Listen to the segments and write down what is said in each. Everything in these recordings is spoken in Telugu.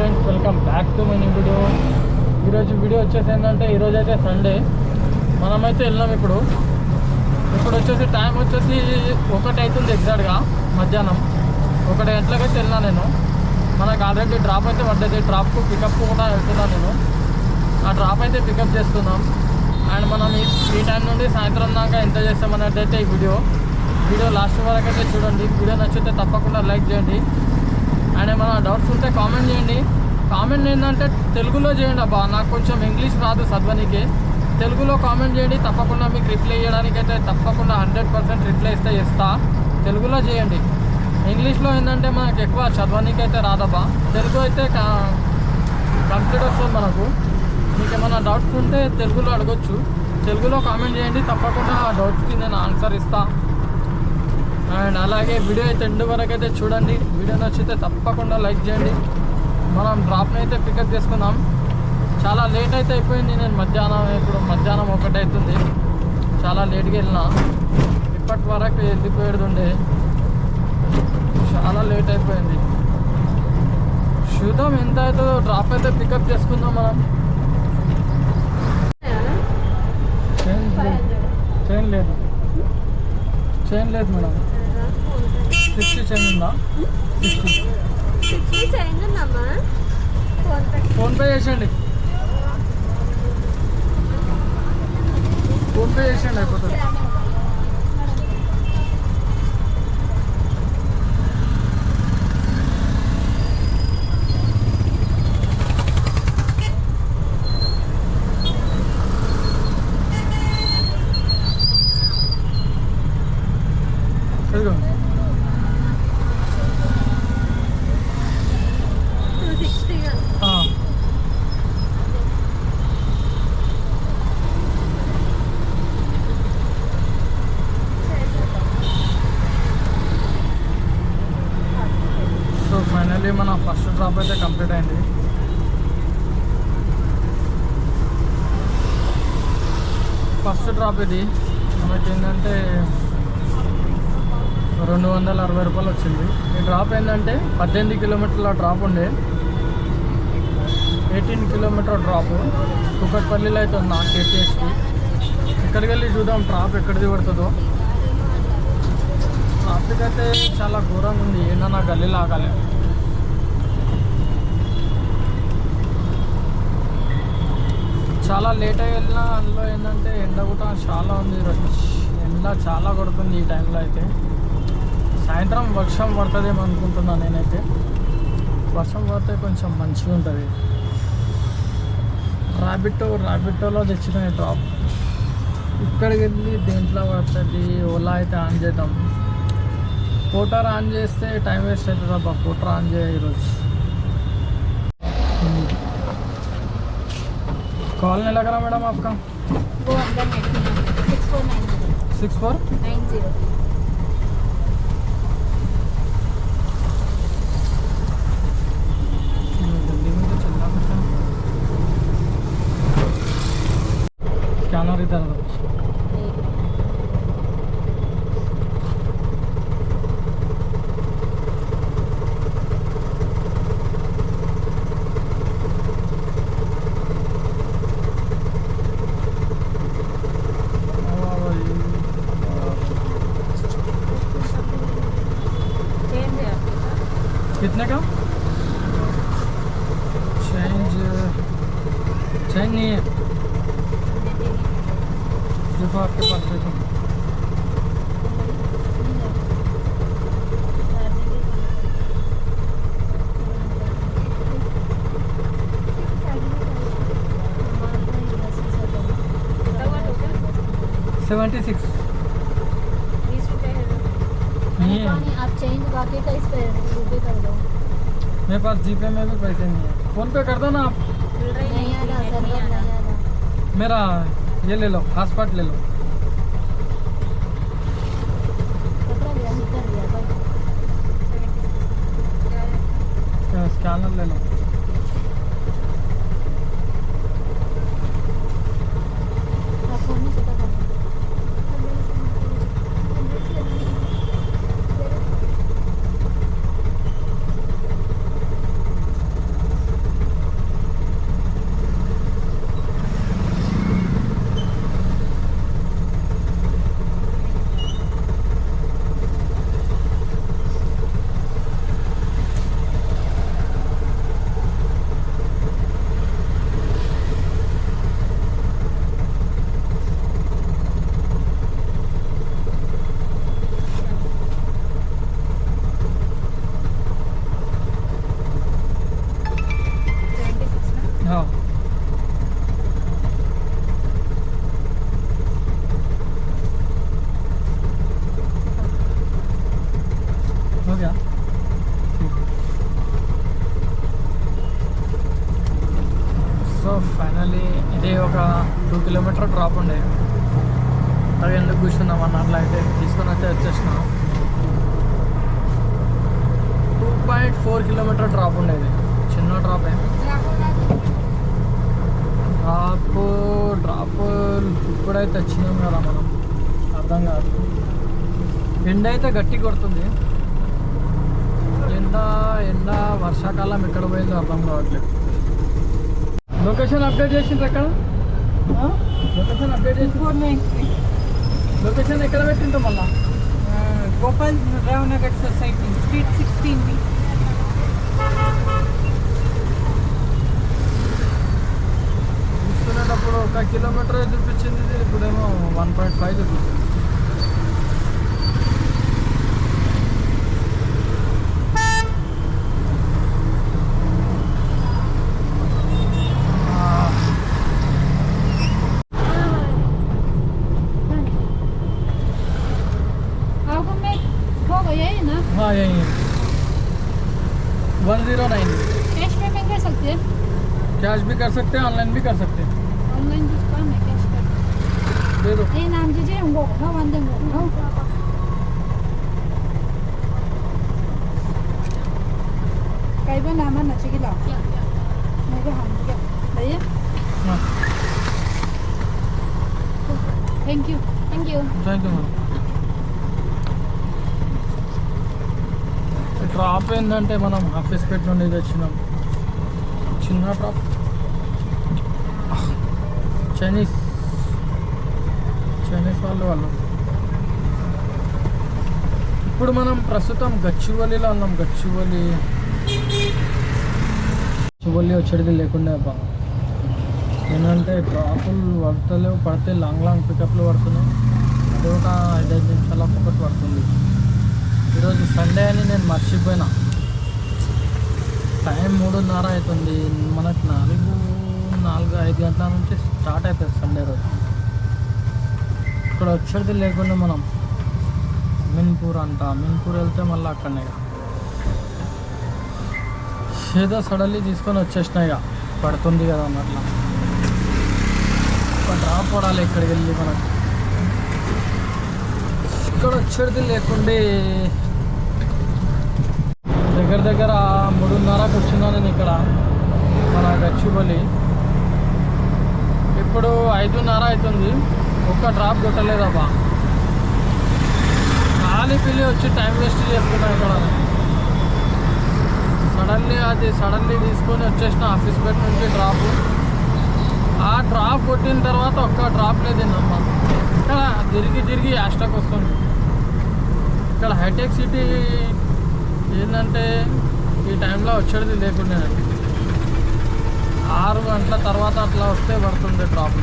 Friends welcome back to my video ఈరోజు వీడియో వచ్చేసి ఏంటంటే ఈరోజు అయితే సండే మనమైతే వెళ్ళాం ఇప్పుడు. ఇప్పుడు వచ్చేసి టైం వచ్చేసి ఒకటి అవుతుంది ఎగ్జాక్ట్గా మధ్యాహ్నం. ఒకటి గంటలకైతే వెళ్ళినా నేను. మనకు ఆల్రెడీ డ్రాప్ అయితే పడ్డది. డ్రాప్కు పికప్ కూడా వెళ్తున్నాను నేను. ఆ డ్రాప్ అయితే పికప్ చేస్తున్నాం. అండ్ మనం ఈ ఈ టైం నుండి సాయంత్రం దాకా ఎంత చేస్తామన్నట్టు అయితే ఈ వీడియో వీడియో లాస్ట్ వరకు అయితే చూడండి. వీడియో నచ్చితే తప్పకుండా లైక్ చేయండి. అండ్ ఏమైనా డౌట్స్ ఉంటే కామెంట్ చేయండి. కామెంట్ ఏంటంటే తెలుగులో చేయండి అబ్బా. నాకు కొంచెం ఇంగ్లీష్ రాదు చదవనికి తెలుగులో కామెంట్ చేయండి తప్పకుండా మీకు రిప్లై చేయడానికి అయితే తప్పకుండా హండ్రెడ్ పర్సెంట్ రిప్లై ఇస్తే ఇస్తా. తెలుగులో చేయండి. ఇంగ్లీష్లో ఏంటంటే మనకు ఎక్కువ చదవనికి అయితే రాదబ్బా. తెలుగు అయితే కంప్లీట్ వస్తుంది మనకు. మీకు ఏమైనా డౌట్స్ ఉంటే తెలుగులో అడగొచ్చు. తెలుగులో కామెంట్ చేయండి తప్పకుండా ఆ డౌట్స్కి నేను ఆన్సర్ ఇస్తాను అండ్ అలాగే వీడియో అయితే ఎండు వరకు అయితే చూడండి. వీడియో నచ్చితే తప్పకుండా లైక్ చేయండి. మనం డ్రాప్ని అయితే పికప్ చేసుకుందాం. చాలా లేట్ అయితే అయిపోయింది. నేను మధ్యాహ్నం ఇప్పుడు మధ్యాహ్నం ఒకటి అవుతుంది. చాలా లేట్గా వెళ్ళిన. ఇప్పటి వరకు వెళ్ళిపోయేది ఉండే. చాలా లేట్ అయిపోయింది. చూద్దాం ఎంత అవుతుందో. డ్రాప్ అయితే పికప్ చేసుకుందాం మనం. చైన్ లేదు. చైన్ లేదు మేడం. సిక్స్టీ చైన్ ఉందా సిక్స్టీ చేంజ్ ఉందమ్మా ఫోన్పే చేసేయండి. ఫోన్పే చేసేయండి అయిపోతుంది ఇదిగో టూ సిక్స్టీ ఆ. సో ఫైనల్లీ మన జాబ్ అయితే కంప్లీట్ అయింది. ఫస్ట్ డ్రాప్ ఇది. మనకి ఏంటంటే రెండు వందల అరవై రూపాయలు వచ్చింది. ఈ డ్రాప్ ఏంటంటే పద్దెనిమిది కిలోమీటర్ల డ్రాప్ ఉండే. Eighteen kilometre drop. కుక్కట్పల్లిలో అయితే ఉంది నాకు కేటీఎస్కి ఇక్కడికి వెళ్ళి చూద్దాం డ్రాప్ ఎక్కడిది పడుతుందో. ట్రాఫిక్ అయితే చాలా ఘోరంగా ఉంది. ఏంటన్నా గల్లీ లాగాలి చాలా లేట్ అయ్యి వెళ్ళినా అందులో ఏంటంటే ఎండ కూడా చాలా ఉంది ఈరోజు ఎండ చాలా కొడుతుంది ఈ టైంలో అయితే. సాయంత్రం వర్షం పడుతుందేమో అనుకుంటున్నాను నేనైతే. వర్షం పడితే కొంచెం మంచిగా ఉంటుంది. ర్యాబిటో ర్యాబిటోలో తెచ్చిన ఈ డ్రాప్ ఇక్కడికి వెళ్ళి దేంట్లో పడుతుంది? ఓలా అయితే ఆన్ చేద్దాం. పోటర్ ఆన్ చేస్తే టైం వేస్ట్ అవుతుంది అబ్బా పోటర్ ఆన్ చేయ ఈరోజు कॉल नहीं लग रहा मैडम आपका? वो अंदर six four nine six four? Nine zero. Change नहीं है देखो आपके पास देखो। Seventy six. नहीं है। आप चेंज बाकी का इस पे कर दो। मेरे पास जीपे में भी पैसे नहीं है। फ़ोन पे कर दो ना आप नहीं आ रहा सर नहीं आ रहा मेरा ये ले लो हॉटस्पॉट ले लो। स्कैनर ले लो। ఒక టూ కిలోమీటర్ డ్రాప్ ఉండే. అవి ఎందుకు కూర్చున్నాం అన్న అట్లా అయితే తీసుకొని అయితే వచ్చేసిన. Two point four kilometre drop ఉండేది. చిన్న డ్రాపే డ్రాప్ డ్రాప్ ఇప్పుడైతే వచ్చినాం కదా మనం. అర్థం కాదు. ఎండ అయితే గట్టి కొడుతుంది. ఎండ ఎండ వర్షాకాలం ఎక్కడ పోయిందో అర్థం కావట్లేదు. లొకేషన్ అప్డేట్ చేసిండ్రు ఎక్కడ? లొకేషన్ అప్డేట్ చేసి. లొకేషన్ ఎక్కడ పెట్టిండ్రు మళ్ళా? Gopal Rao Nagar society street sixteen B. చూసుకునేటప్పుడు ఒక కిలోమీటర్ చూపించింది ఇప్పుడేమో వన్ పాయింట్ ఫైవ్ చూపిస్తుంది. कर सकते हैं ऑनलाइन भी कर सकते हैं ऑनलाइन कुछ काम है कैश कर दे दो ये नाम दीजिए ngộ nó văn tên ngộ nó cái bên nào mà chỉ cái lọ mấy cái hồng kia đấy á हाँ thank you thank you thank you ma'am drop ఏంటంటే మనం ఆఫీస్ పెట్టి నుండి ఇది వచ్చినాం చిన్న డ్రాప్ చైనీస్ చైనీస్ వాళ్ళు వాళ్ళు. ఇప్పుడు మనం ప్రస్తుతం గచ్చివల్లిలో ఉన్నాం. గచ్చివల్లి గచ్చివల్లి వచ్చేది లేకుండా బా. ఏంటంటే డ్రాపులు పడతలేవు పడితే లాంగ్ లాంగ్ పికప్లు పడుతున్నాయి. అది ఒక ఐదైదు నిమిషాల ఒకటి పడుతుంది. ఈరోజు సండే అని నేను మర్చిపోయినా. టైం మూడున్నర అవుతుంది. మనకు నాలుగు నాలుగు ఐదు గంటల నుంచి స్టార్ట్ అవుతుంది సండే రోజు. ఇక్కడ వచ్చేది లేకుండా మనం మిన్పూర్ అంట. మిన్పూర్ వెళ్తే మళ్ళీ అక్కడనే ఇక. ఏదో సడన్లీ తీసుకొని వచ్చేసినా ఇక. పడుతుంది కదా అన్నట్లా డ్రాప్ పడాలి ఇక్కడికి వెళ్ళి మనకు. ఇక్కడ వచ్చేది లేకుండే దగ్గర దగ్గర మూడున్నరకు వచ్చిందా నేను ఇక్కడ మన గచ్చిబలి. ఇప్పుడు ఐదున్నర అవుతుంది. ఒక్క డ్రాప్ కొట్టలేదబ్బా. ఖాళీ పిల్లి వచ్చి టైం వేస్ట్ చేసుకున్నా ఇక్కడ. సడన్లీ అది సడన్లీ తీసుకొని వచ్చేసిన ఆఫీస్ బెడ్ నుంచి డ్రాప్ ఆ డ్రాప్ కొట్టిన తర్వాత ఒక్క డ్రాప్ లేదండమ్మా ఇక్కడ తిరిగి తిరిగి యాస్టాక్ వస్తుంది. ఇక్కడ హైటెక్ సిటీ ఏంటంటే ఈ టైంలో వచ్చేది లేకుండా ఆరు గంటల తర్వాత అట్లా వస్తే పడుతుంది డ్రాప్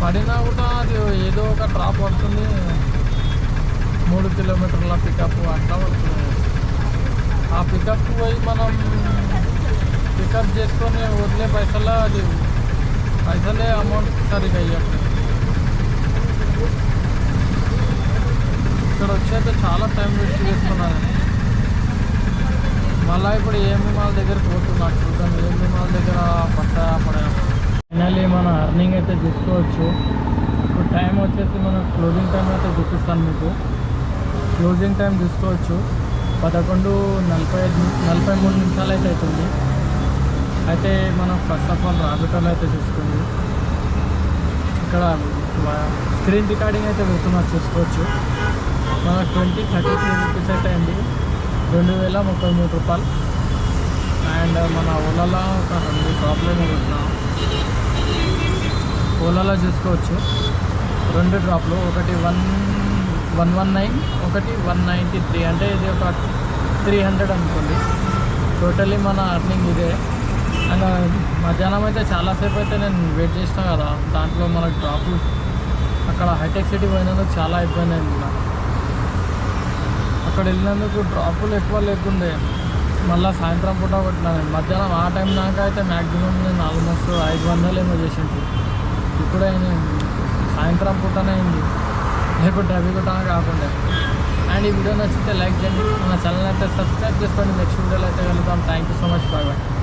పడినా కూడా అది ఏదో ఒక డ్రాప్ పడుతుంది మూడు కిలోమీటర్ల పికప్ అట్లా పడుతుంది ఆ పికప్ పోయి మనం పికప్ చేసుకొని వదిలే పైసలు అది పైసలే అమౌంట్ సరిగా ఇవ్వండి ఇక్కడ వచ్చేస్తే చాలా టైం వేస్ట్ చేస్తున్నారు. మళ్ళీ ఇప్పుడు ఏమి మాల దగ్గరకు పోతున్నా చూద్దాం. ఏమి మాల దగ్గర పట్ట పడా ఫైనల్లీ మన అర్నింగ్ అయితే చూసుకోవచ్చు ఇప్పుడు టైం వచ్చేసి మన క్లోజింగ్ టైం అయితే చూపిస్తాను మీకు. క్లోజింగ్ టైం చూసుకోవచ్చు పదకొండు నలభై ఐదు నలభై మూడు నిమిషాలు అయితే అవుతుంది. అయితే మనం ఫస్ట్ ఆఫ్ ఆల్ రాబిటోలో అయితే చూసుకుంది. ఇక్కడ స్క్రీన్ రికార్డింగ్ అయితే పెడుతున్నారు చూసుకోవచ్చు. మన ట్వంటీ థర్టీ త్రీ రూపీస్ అయితే అయింది రెండు వేల ముప్పై మూడు రూపాయలు. అండ్ మన ఓలాలో ఒక రెండు ప్రాబ్లం ఉంటున్నాం ఓలాలో చూసుకోవచ్చు. రెండు డ్రాప్లు ఒకటి వన్ వన్ వన్ నైన్ ఒకటి వన్ నైంటీ త్రీ. అంటే ఇది ఒక త్రీ హండ్రెడ్ అనుకోండి. టోటలీ మన అర్నింగ్ ఇదే. అండ్ మధ్యాహ్నం అయితే చాలాసేపు అయితే నేను వెయిట్ చేసిన కదా. దాంట్లో మనకు డ్రాప్లు అక్కడ హైటెక్ సిటీ పోయినందుకు చాలా ఇబ్బంది అయింది నాకు. అక్కడ వెళ్ళినందుకు డ్రాపులు ఎక్కువ లేకుండే. మళ్ళీ సాయంత్రం పూట కొట్టినా మధ్యాహ్నం ఆ టైం దాకా అయితే మ్యాక్సిమం నేను ఆల్మోస్ట్ ఐదు వందలు ఏమో చేసింది ఇప్పుడే సాయంత్రం పూటనే అయింది. లేకుంటే అవి కూడా కాకుండా. అండ్ ఈ వీడియో నచ్చితే లైక్ చేయండి. మన ఛానల్ అయితే సబ్స్క్రైబ్ చేసుకోండి. నెక్స్ట్ వీడియోలో అయితే వెళ్తాం thank you so much bye bye